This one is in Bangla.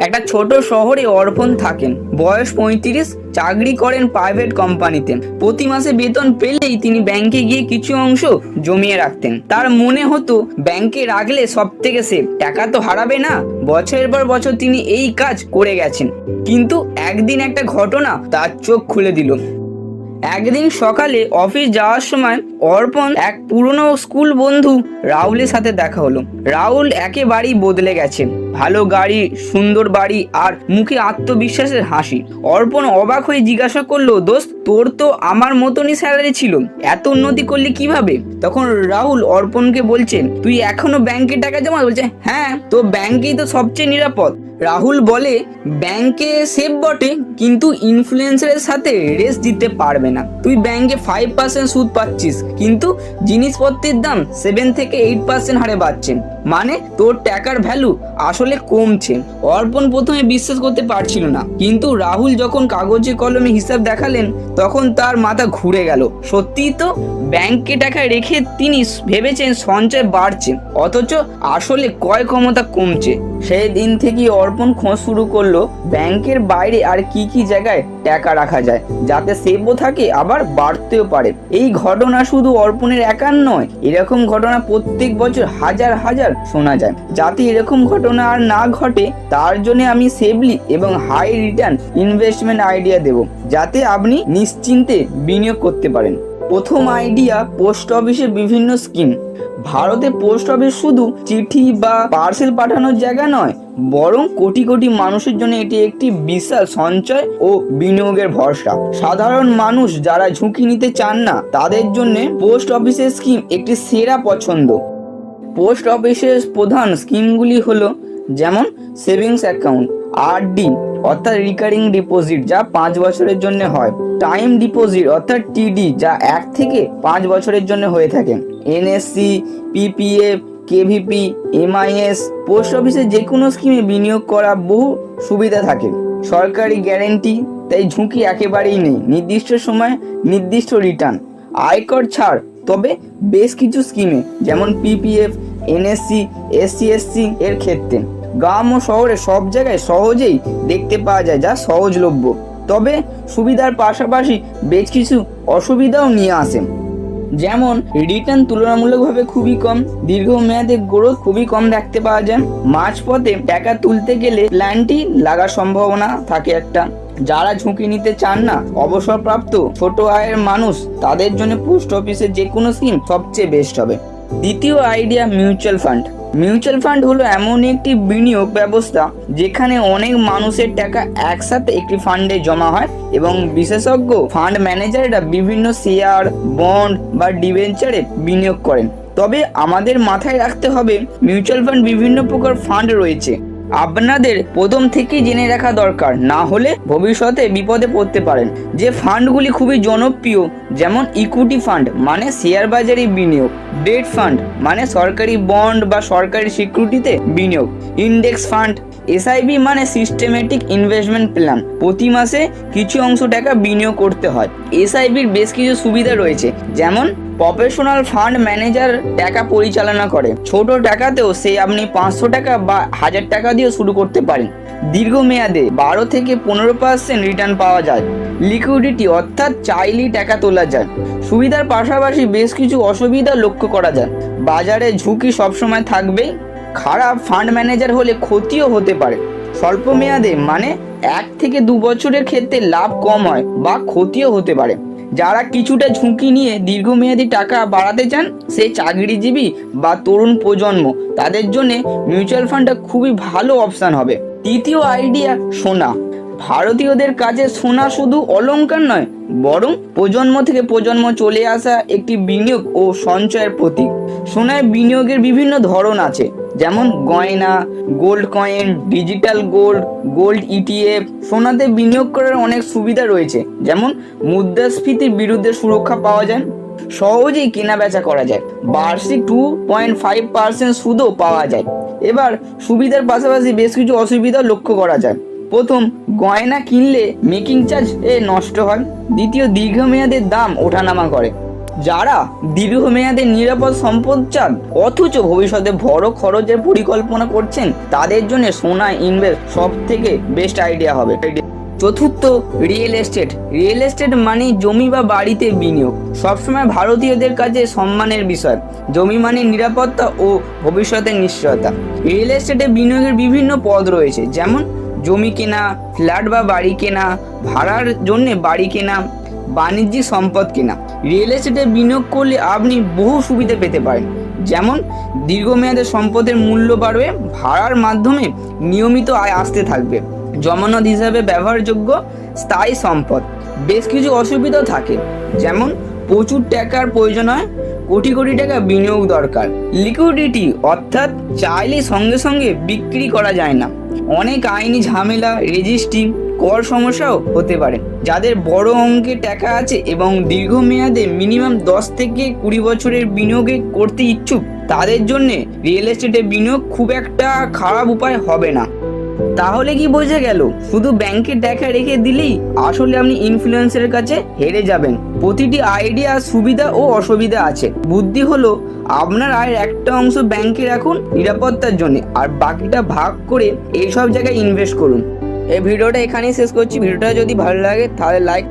একটা ছোট শহরে অর্পণ থাকেন। বয়স পঁয়ত্রিশ, চাকরি করেন প্রাইভেট কোম্পানিতে প্রতি মাসে বেতন পেলেই তিনি ব্যাংকে গিয়ে কিছু অংশ জমিয়ে রাখতেন। তার মনে হতো ব্যাংকে রাখলে সব থেকে সেফ টাকা তো হারাবে না। বছরের পর বছর তিনি এই কাজ করে গেছেন। কিন্তু একদিন একটা ঘটনা তার চোখ খুলে দিল। একদিন সকালে অফিস যাওয়ার সময় অর্পণ এক পুরনো স্কুল বন্ধু রাহুলের সাথে দেখা হলো। রাহুল একেবারেই বদলে গেছে। ভালো গাড়ি, সুন্দর বাড়ি আর মুখে আত্মবিশ্বাসের হাসি। অর্পণ অবাক হয়ে জিজ্ঞাসা করল, দোস্ত, তোর তো আমার মতনই স্যালারি ছিল। এত উন্নতি করলি কীভাবে? তখন রাহুল অর্পণকে বলছে, তুই এখনও ব্যাংকে টাকা জমা? বলছে হ্যাঁ তো ব্যাংকেই তো সবচেয়ে নিরাপদ। রাহুল বলে, ব্যাংকে সেফ বটে, কিন্তু ইনফ্লুয়েন্সারের সাথে রেস দিতে পারবে না। তুই ব্যাংকে ফাইভ পার্সেন্ট সুদ পাচ্ছিস, কিন্তু জিনিসপত্রের দাম সেভেন থেকে এইট পার্সেন্ট হারে বাড়ছে। মানে তোর টাকার ভ্যালু আসলে কমছে। অর্পণ প্রথমে বিশ্বাস করতে পারছিল না। কিন্তু রাহুল যখন কাগজে কলমে হিসাব দেখালেন, তখন তার মাথা ঘুরে গেল। সত্যিই তো ব্যাংকে টাকা রেখে তিনি ভেবেছেন সঞ্চয় বাড়ছে, অথচ আসলে ক্রয় ক্ষমতা কমছে। সেই দিন থেকেই অর্পণ খোঁজ শুরু করল ব্যাংকের বাইরে আর কি কি জায়গায় টাকা রাখা যায়, যাতে সেভও থাকে আবার বাড়তেও পারে। এই ঘটনা শুধু অর্পণের একার নয়, এরকম ঘটনা প্রত্যেক বছর হাজার হাজার শোনা যায়। যাতে এরকম ঘটনা আর না ঘটে, তার জন্য আমি সেভলি এবং হাই রিটার্ন ইনভেস্টমেন্ট আইডিয়া দেব, যাতে আপনি নিশ্চিন্তে বিনিয়োগ করতে পারেন। প্রথম আইডিয়া পোস্ট অফিসের বিভিন্ন স্কিম ভারতে পোস্ট অফিস শুধু চিঠি বা পার্সেল পাঠানোর জায়গা নয়, বরং কোটি কোটি মানুষের জন্য এটি একটি বিশাল সঞ্চয় ও বিনিয়োগের ভরসা। সাধারণ মানুষ যারা ঝুঁকি নিতে চান না, তাদের জন্য পোস্ট অফিসের স্কিম একটি সেরা পছন্দ। পোস্ট অফিসের প্রধান স্কিমগুলি হলো, যেমন সেভিংস অ্যাকাউন্ট আরডি অর্থাৎ রিকারিং ডিপোজিট যা পাঁচ বছরের জন্য হয়। টাইম ডিপোজিট অর্থাৎ টিডি যা এক থেকে পাঁচ বছরের জন্য হয়ে থাকে। NSC PPF KVP MIS post অফিসে যে কোনো স্কিমে বিনিয়োগ করা বহু সুবিধা থাকে। সরকারি গ্যারেন্টি তাই ঝুঁকি একেবারেই নেই। নির্দিষ্ট সময় নির্দিষ্ট রিটার্ন আয়কর ছাড়, তবে বেশ কিছু স্কিমে যেমন পিপিএফ এনএসসি এসসি এসসি এর ক্ষেত্রে। গ্রাম ও শহরে সব জায়গায় সহজেই দেখতে পাওয়া যায় যা সহজলভ্য। তবে সুবিধার পাশাপাশি বেশ কিছু অসুবিধাও নিয়ে আসে। যেমন রিটার্ন তুলনামূলকভাবে খুবই কম, দীর্ঘমেয়াদে গ্রোথ খুবই কম দেখতে পাওয়া যায়। মাঝপথে টাকা তুলতে গেলে প্ল্যানটি লাগার সম্ভাবনা থাকে একটা। যারা ঝুঁকি নিতে চান না, অবসরপ্রাপ্ত ছোট আয়ের মানুষ, তাদের জন্য পোস্ট অফিসের যে কোনো স্কিম সবচেয়ে বেস্ট হবে। দ্বিতীয় idea mutual fund mutual fund হলো এমন একটি বিনিয়োগ ব্যবস্থা যেখানে অনেক মানুষের টাকা একসাথে একটি ফান্ডে জমা হয় এবং বিশেষজ্ঞ ফান্ড ম্যানেজাররা বিভিন্ন শেয়ার, বন্ড বা ডিভেঞ্চারে বিনিয়োগ করেন। তবে আমাদের মাথায় রাখতে হবে, মিউচুয়াল ফান্ড বিভিন্ন প্রকার ফান্ড রয়েছে। আপনাদের প্রথম থেকেই জেনে রাখা দরকার, না হলে ভবিষ্যতে বিপদে পড়তে পারেন। যে ফান্ডগুলি খুবই জনপ্রিয়, যেমন ইকুইটি ফান্ড মানে শেয়ার বাজারে বিনিয়োগ ডেট ফান্ড মানে সরকারি বন্ড বা সরকারি সিকিউরিটিতে বিনিয়োগ ইন্ডেক্স ফান্ড এসআইবি মানে সিস্টেমেটিক ইনভেস্টমেন্ট প্ল্যান প্রতি মাসে কিছু অংশ টাকা বিনিয়োগ করতে হয়। এসআইবির বেশ কিছু সুবিধা রয়েছে, যেমন প্রফেশনাল ফান্ড ম্যানেজার টাকা পরিচালনা করে। ছোট টাকাতেও সে আপনি পাঁচশো টাকা বা হাজার টাকা দিয়েও শুরু করতে পারেন। দীর্ঘমেয়াদে বারো থেকে পনেরো পার্সেন্ট রিটার্ন পাওয়া যায়। লিকুইডিটি অর্থাৎ চাইলেই টাকা তোলা যায়। সুবিধার পাশাপাশি বেশ কিছু অসুবিধা লক্ষ্য করা যায়। বাজারে ঝুঁকি সবসময় থাকবেই। খারাপ ফান্ড ম্যানেজার হলে ক্ষতিও হতে পারে। স্বল্প মেয়াদে মানে এক থেকে দু বছরের ক্ষেত্রে লাভ কম হয় বা ক্ষতিও হতে পারে। যারা কিছুটা ঝুঁকি নিয়ে দীর্ঘমেয়াদী টাকা বাড়াতে চান, সে চাকরিজীবী বা তরুণ প্রজন্ম, তাদের জন্য মিউচুয়াল ফান্ডটা খুবই ভালো অপশান হবে। তৃতীয় আইডিয়া, সোনা। ভারতীয়দের কাছে সোনা শুধু অলঙ্কার নয়, বরং প্রজন্ম থেকে প্রজন্ম চলে আসা একটি বিনিয়োগ ও সঞ্চয়ের প্রতীক। সোনায় বিনিয়োগের বিভিন্ন ধরন আছে। যেমন গয়না gold coin digital gold gold ETF সোনাতে বিনিয়োগ করার অনেক সুবিধা রয়েছে। যেমন মুদ্রাস্ফীতির বিরুদ্ধে সুরক্ষা পাওয়া যায়, সহজেই কেনা বেচা করা যায়। বার্ষিক টু পয়েন্ট ফাইভ পার্সেন্ট সুদও পাওয়া যায়। এবার সুবিধার পাশাপাশি বেশ কিছু অসুবিধা লক্ষ্য করা যায়। প্রথম, গয়না কিনলে মেকিং চার্জ এ নষ্ট হয়। দ্বিতীয় দীর্ঘমেয়াদের দাম ওঠানামা করে। যারা দীর্ঘমেয়াদে নিরাপদ সম্পদ চান, অথচ ভবিষ্যতে বড় খরচের পরিকল্পনা করছেন, তাদের জন্য সোনা ইনভেস্ট সব থেকে বেস্ট আইডিয়া হবে। চতুর্থ রিয়েল এস্টেট রিয়েল এস্টেট মানে জমি বা বাড়িতে বিনিয়োগ। সবসময় ভারতীয়দের কাছে সম্মানের বিষয়। জমি মানে নিরাপত্তা ও ভবিষ্যতের নিশ্চয়তা। রিয়েল এস্টেটে বিনিয়োগের বিভিন্ন পদ রয়েছে, যেমন জমি কেনা ফ্ল্যাট বা বাড়ি কেনা, ভাড়ার জন্য বাড়ি কেনা বাণিজ্যিক সম্পদ কেনা। রিয়েল এস্টেটে বিনিয়োগ করলে আপনি বহু সুবিধা পেতে পারেন। যেমন, দীর্ঘমেয়াদে সম্পদের মূল্য বাড়বে, ভাড়ার মাধ্যমে নিয়মিত আয় আসতে থাকবে, জমানত হিসাবে ব্যবহারযোগ্য স্থায়ী সম্পদ। বেশ কিছু অসুবিধা থাকে, যেমন, প্রচুর টাকার প্রয়োজন হয়, কোটি কোটি টাকা বিনিয়োগ দরকার। লিকুইডিটি অর্থাৎ চাইলে সঙ্গে সঙ্গে বিক্রি করা যায় না। অনেক আইনি ঝামেলা রেজিস্ট্রি কর সমস্যাও হতে পারে। যাদের বড় অঙ্কে টাকা আছে এবং দীর্ঘমেয়াদে মিনিমাম দশ থেকে কুড়ি বছরের বিনিয়োগে করতে ইচ্ছুক, তাদের জন্যে রিয়েল এস্টেটে বিনিয়োগ খুব একটা খারাপ উপায় হবে না। তাহলে কি বোঝা গেল? শুধু ব্যাংকে দেখা রেখে দিলেই আসলে আপনি ইনফ্লুয়েন্সের কাছে হেরে যাবেন। প্রতিটি আইডিয়া সুবিধা ও অসুবিধা আছে। বুদ্ধি হলো আপনার আয়ের একটা অংশ ব্যাংকে রাখুন নিরাপত্তার জন্য, আর বাকিটা ভাগ করে এইসব জায়গায় ইনভেস্ট করুন। এই ভিডিওটা এখানেই শেষ করছি। ভিডিওটা যদি ভালো লাগে তাহলে লাইক